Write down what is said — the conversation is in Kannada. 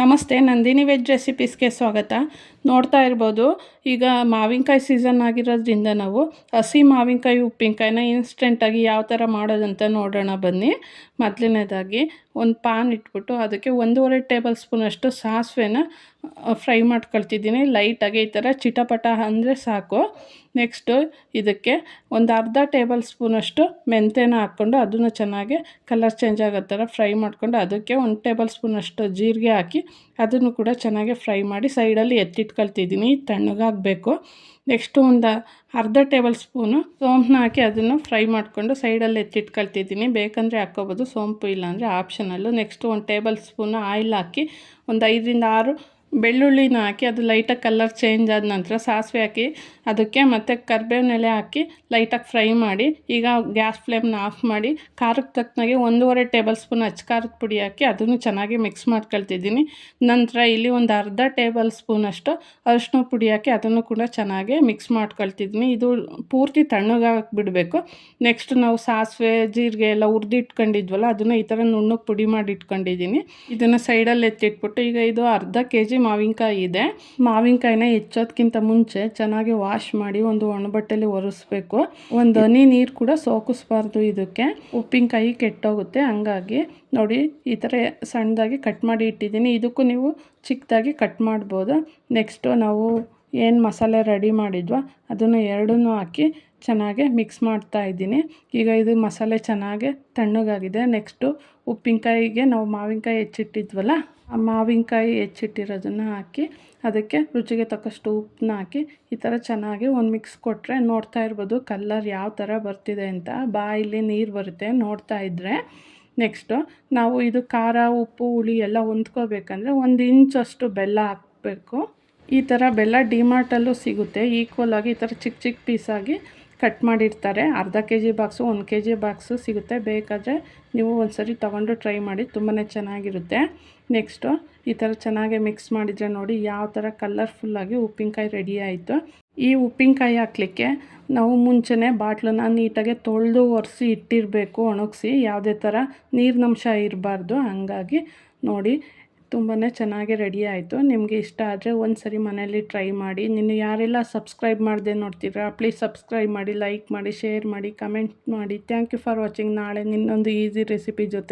ನಮಸ್ತೆ, ನಂದಿನಿ ವೆಜ್ ರೆಸಿಪೀಸ್ಗೆ ಸ್ವಾಗತ. ನೋಡ್ತಾ ಇರ್ಬೋದು, ಈಗ ಮಾವಿನಕಾಯಿ ಸೀಸನ್ ಆಗಿರೋದ್ರಿಂದ ನಾವು ಹಸಿ ಮಾವಿನಕಾಯಿ, ಉಪ್ಪಿನಕಾಯಿನ ಇನ್ಸ್ಟೆಂಟಾಗಿ ಯಾವ ಥರ ಮಾಡೋದಂತ ನೋಡೋಣ ಬನ್ನಿ. ಮೊದಲನೇದಾಗಿ ಒಂದು ಪಾನ್ ಇಟ್ಬಿಟ್ಟು ಅದಕ್ಕೆ ಒಂದೂವರೆ ಟೇಬಲ್ ಸ್ಪೂನಷ್ಟು ಸಾಸಿವೆನ ಫ್ರೈ ಮಾಡ್ಕೊಳ್ತಿದ್ದೀನಿ. ಲೈಟಾಗಿ ಈ ಥರ ಚಿಟಪಟ ಅಂದರೆ ಸಾಕು. ನೆಕ್ಸ್ಟು ಇದಕ್ಕೆ ಒಂದು ಅರ್ಧ ಟೇಬಲ್ ಸ್ಪೂನಷ್ಟು ಮೆಂತ್ಯನ ಹಾಕ್ಕೊಂಡು ಅದನ್ನು ಚೆನ್ನಾಗಿ ಕಲರ್ ಚೇಂಜ್ ಆಗೋ ಥರ ಫ್ರೈ ಮಾಡಿಕೊಂಡು ಅದಕ್ಕೆ ಒಂದು ಟೇಬಲ್ ಸ್ಪೂನಷ್ಟು ಜೀರಿಗೆ ಹಾಕಿ ಅದನ್ನು ಕೂಡ ಚೆನ್ನಾಗಿ ಫ್ರೈ ಮಾಡಿ ಸೈಡಲ್ಲಿ ಎತ್ತಿಟ್ಕೊಳ್ತಿದ್ದೀನಿ. ತಣ್ಣಗಾಗಬೇಕು ನೆಕ್ಸ್ಟು ಒಂದು ಅರ್ಧ ಟೇಬಲ್ ಸ್ಪೂನು ಸೋಂಪನ್ನ ಹಾಕಿ ಅದನ್ನು ಫ್ರೈ ಮಾಡಿಕೊಂಡು ಸೈಡಲ್ಲಿ ಎತ್ತಿಟ್ಕೊಳ್ತಿದ್ದೀನಿ. ಬೇಕಂದರೆ ಹಾಕ್ಕೋಬೋದು, ಸೋಂಪು ಇಲ್ಲಾಂದರೆ ಆಪ್ಷನಲ್ಲು. ನೆಕ್ಸ್ಟು ಒಂದು ಟೇಬಲ್ ಸ್ಪೂನು ಆಯಿಲ್ ಹಾಕಿ ಒಂದು ಐದರಿಂದ ಆರು ಬೆಳ್ಳುಳ್ಳಿನ ಹಾಕಿ, ಅದು ಲೈಟಾಗಿ ಕಲರ್ ಚೇಂಜ್ ಆದ ನಂತರ ಸಾಸಿವೆ ಹಾಕಿ, ಅದಕ್ಕೆ ಮತ್ತು ಕರ್ಬೇವಿನ ಎಲೆ ಹಾಕಿ ಲೈಟಾಗಿ ಫ್ರೈ ಮಾಡಿ, ಈಗ ಗ್ಯಾಸ್ ಫ್ಲೇಮ್ನ ಆಫ್ ಮಾಡಿ ಖಾರಕ್ಕೆ ತಕ್ಕನಾಗೆ ಒಂದೂವರೆ ಟೇಬಲ್ ಸ್ಪೂನ್ ಹಚ್ಚ ಖಾರದ ಪುಡಿ ಹಾಕಿ ಅದನ್ನು ಚೆನ್ನಾಗಿ ಮಿಕ್ಸ್ ಮಾಡ್ಕೊಳ್ತಿದ್ದೀನಿ. ನಂತರ ಇಲ್ಲಿ ಒಂದು ಅರ್ಧ ಟೇಬಲ್ ಸ್ಪೂನಷ್ಟು ಅರಿಶಿನ ಪುಡಿ ಹಾಕಿ ಅದನ್ನು ಕೂಡ ಚೆನ್ನಾಗಿ ಮಿಕ್ಸ್ ಮಾಡ್ಕೊಳ್ತಿದ್ದೀನಿ. ಇದು ಪೂರ್ತಿ ತಣ್ಣಗಾಗಿ ಬಿಡಬೇಕು. ನೆಕ್ಸ್ಟ್ ನಾವು ಸಾಸಿವೆ, ಜೀರಿಗೆ ಎಲ್ಲ ಹುರಿದಿಟ್ಕೊಂಡಿದ್ವಲ್ಲ ಅದನ್ನು ಈ ಥರ ನುಣ್ಣಗೆ ಪುಡಿ ಮಾಡಿ ಇಟ್ಕೊಂಡಿದ್ದೀನಿ. ಇದನ್ನು ಸೈಡಲ್ಲಿ ಎತ್ತಿಟ್ಬಿಟ್ಟು ಈಗ ಇದು ಅರ್ಧ ಕೆ ಜಿ ಮಾವಿನಕಾಯಿ ಇದೆ. ಮಾವಿನಕಾಯಿನ ಹೆಚ್ಚೋದಕ್ಕಿಂತ ಮುಂಚೆ ಚೆನ್ನಾಗಿ ವಾಶ್ ಮಾಡಿ ಒಂದು ಒಣ ಬಟ್ಟೆಲಿ ಒರೆಸ್ಬೇಕು. ಒಂದು ಹನಿ ನೀರು ಕೂಡ ಸೋಕಿಸ್ಬಾರ್ದು ಇದಕ್ಕೆ. ಉಪ್ಪಿನಕಾಯಿ ಕೆಟ್ಟೋಗುತ್ತೆ. ಹಂಗಾಗಿ ನೋಡಿ ಈ ಥರ ಸಣ್ಣದಾಗಿ ಕಟ್ ಮಾಡಿ ಇಟ್ಟಿದ್ದೀನಿ. ಇದಕ್ಕೂ ನೀವು ಚಿಕ್ಕದಾಗಿ ಕಟ್ ಮಾಡ್ಬೋದು. ನೆಕ್ಸ್ಟು ನಾವು ಏನು ಮಸಾಲೆ ರೆಡಿ ಮಾಡಿದ್ವೋ, ಅದನ್ನು ಎರಡನ್ನೂ ಹಾಕಿ ಚೆನ್ನಾಗೆ ಮಿಕ್ಸ್ ಮಾಡ್ತಾ ಇದ್ದೀನಿ. ಈಗ ಇದು ಮಸಾಲೆ ಚೆನ್ನಾಗೆ ತಣ್ಣಗಾಗಿದೆ. ನೆಕ್ಸ್ಟು ಉಪ್ಪಿನಕಾಯಿಗೆ ನಾವು ಮಾವಿನಕಾಯಿ ಹೆಚ್ಚಿಟ್ಟಿದ್ವಲ್ಲ, ಆ ಮಾವಿನಕಾಯಿ ಹೆಚ್ಚಿಟ್ಟಿರೋದನ್ನು ಹಾಕಿ ಅದಕ್ಕೆ ರುಚಿಗೆ ತಕ್ಕಷ್ಟು ಉಪ್ಪನ್ನ ಹಾಕಿ ಈ ಥರ ಚೆನ್ನಾಗಿ ಒಂದು ಮಿಕ್ಸ್ ಕೊಟ್ಟರೆ ನೋಡ್ತಾ ಇರ್ಬೋದು ಕಲ್ಲರ್ ಯಾವ ಥರ ಬರ್ತಿದೆ ಅಂತ. ಬಾಯಲ್ಲಿ ನೀರು ಬರುತ್ತೆ ನೋಡ್ತಾ ಇದ್ದರೆ ನೆಕ್ಸ್ಟು ನಾವು ಇದು ಖಾರ, ಉಪ್ಪು, ಹುಳಿ ಎಲ್ಲ ಹೊಂದ್ಕೋಬೇಕಂದ್ರೆ ಒಂದು ಇಂಚಷ್ಟು ಬೆಲ್ಲ ಹಾಕಬೇಕು. ಈ ಥರ ಬೆಲ್ಲ ಡಿಮಾರ್ಟಲ್ಲೂ ಸಿಗುತ್ತೆ. ಈಕ್ವಲ್ ಆಗಿ ಈ ಥರ ಚಿಕ್ಕ ಚಿಕ್ಕ ಪೀಸಾಗಿ ಕಟ್ ಮಾಡಿರ್ತಾರೆ. ಅರ್ಧ ಕೆ ಜಿ ಬಾಕ್ಸು ಒಂದು ಕೆ ಜಿ ಬಾಕ್ಸು ಸಿಗುತ್ತೆ. ಬೇಕಾದರೆ ನೀವು ಒಂದು ಸರಿ ತೊಗೊಂಡು ಟ್ರೈ ಮಾಡಿ ತುಂಬಾ ಚೆನ್ನಾಗಿರುತ್ತೆ. ನೆಕ್ಸ್ಟು ಈ ಥರ ಚೆನ್ನಾಗಿ ಮಿಕ್ಸ್ ಮಾಡಿದರೆ ನೋಡಿ ಯಾವ ಥರ ಕಲರ್ಫುಲ್ಲಾಗಿ ಉಪ್ಪಿನಕಾಯಿ ರೆಡಿ ಆಯಿತು. ಈ ಉಪ್ಪಿನಕಾಯಿ ಹಾಕ್ಲಿಕ್ಕೆ ನಾವು ಮುಂಚೆನೇ ಬಾಟ್ಲನ್ನ ನೀಟಾಗಿ ತೊಳೆದು ಒರೆಸಿ ಇಟ್ಟಿರಬೇಕು, ಒಣಗಿಸಿ. ಯಾವುದೇ ಥರ ನೀರಿನಂಶ ಇರಬಾರ್ದು. ಹಂಗಾಗಿ ನೋಡಿ ತುಂಬಾ ಚೆನ್ನಾಗಿ ರೆಡಿ ಆಯಿತು. ನಿಮಗೆ ಇಷ್ಟ ಆದರೆ ಒಂದು ಸರಿ ಮನೇಲಿ ಟ್ರೈ ಮಾಡಿ. ನೀನು ಯಾರೆಲ್ಲ ಸಬ್ಸ್ಕ್ರೈಬ್ ಮಾಡದೆ ನೋಡ್ತೀರಾ ಪ್ಲೀಸ್ ಸಬ್ಸ್ಕ್ರೈಬ್ ಮಾಡಿ ಲೈಕ್ ಮಾಡಿ ಶೇರ್ ಮಾಡಿ ಕಮೆಂಟ್ ಮಾಡಿ. ಥ್ಯಾಂಕ್ ಯು ಫಾರ್ ವಾಚಿಂಗ್ ನಾಳೆ ನಿನ್ನೊಂದು ಈಸಿ ರೆಸಿಪಿ ಜೊತೆ.